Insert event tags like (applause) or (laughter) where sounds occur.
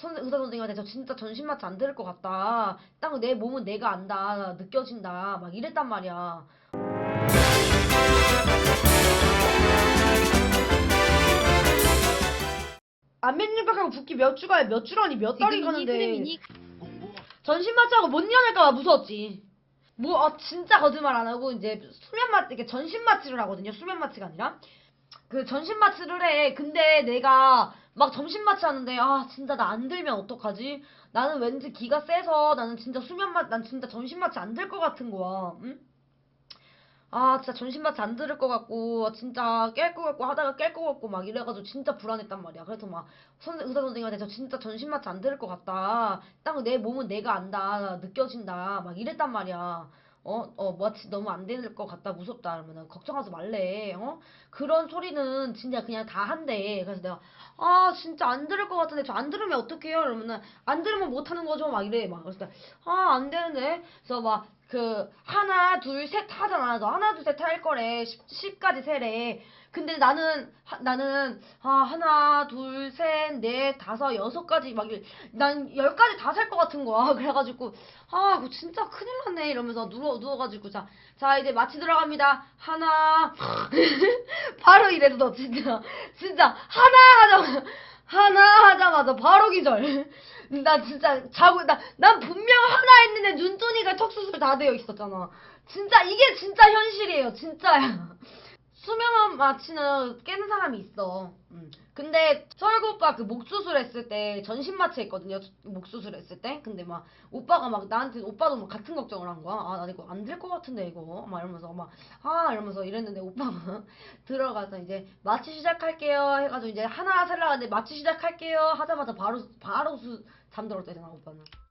선생, 의사 선생님한테 저 진짜 전신 마취 안 될 것 같다. 딱 내 몸은 내가 안다. 느껴진다. 막 이랬단 말이야. 안면육박하고 붓기 몇 주가 몇 주라니 몇 달이 가는데 전신 마취하고 못 일어날까봐 무서웠지. 뭐, 아, 진짜 거짓말 안 하고, 이제, 수면 마취, 이게 전신 마취를 하거든요. 수면 마취가 아니라. 그 전신 마취를 해. 근데 내가 막 점심 마취 하는데, 아, 진짜 나 안 들면 어떡하지? 나는 왠지 기가 세서 나는 진짜 수면 마, 난 진짜 전신 마취 안될것 같은 거야. 응? 아, 진짜 전신 마취 안 들을 것 같고, 진짜 깰 것 같고, 하다가 깰 것 같고, 막 이래가지고 진짜 불안했단 말이야. 그래서 막, 선생, 의사 선생님한테 저 진짜 전신 마취 안 들을 것 같다. 딱 내 몸은 내가 안다. 느껴진다. 막 이랬단 말이야. 어, 어, 마취 너무 안될것 같다. 무섭다. 그러면은, 걱정하지 말래. 어? 그런 소리는 진짜 그냥 다 한대. 그래서 내가, 아, 진짜 안 들을 것 같은데, 저 안 들으면 어떡해요? 이러면은, 안 들으면 못 하는 거죠? 막 이래. 막. 그래서 내가, 아, 안 되는데? 그래서 막, 그, 하나, 둘, 셋 하잖아. 너 하나, 둘, 셋 할 거래. 10, 까지 세래. 근데 나는, 하- 나는, 아, 하나, 둘, 셋, 넷, 다섯, 여섯까지 막, 일- 난 열까지 다 셀 것 같은 거야. (laughs) 그래가지고, 아, 이거 진짜 큰일 났네. 이러면서 누워, 누워가지고, 자, 자, 이제 마취 들어갑니다. 하나, (laughs) 바로 이래서 너 진짜, 진짜, 하나 하자마자, 하나 하자마자 바로 기절. 나 진짜 자고, 나, 난 분명 하나 했는데 눈두니가 턱수술 다 되어 있었잖아. 진짜, 이게 진짜 현실이에요. 진짜야. 수면 마취는 깨는 사람이 있어. 음. 근데 설구 오빠 그 목 수술했을 때 전신 마취 했거든요. 목 수술했을 때. 근데 막 오빠가 막 나한테 오빠도 막 같은 걱정을 한 거야. 아, 나 이거 안 될 것 같은데 이거. 막 이러면서 막 아 이러면서 이랬는데 오빠가 (laughs) 들어가서 이제 마취 시작할게요 해 가지고 이제 하나 살라는데 마취 시작할게요 하자마자 바로 바로 수 잠들었대잖아 오빠는.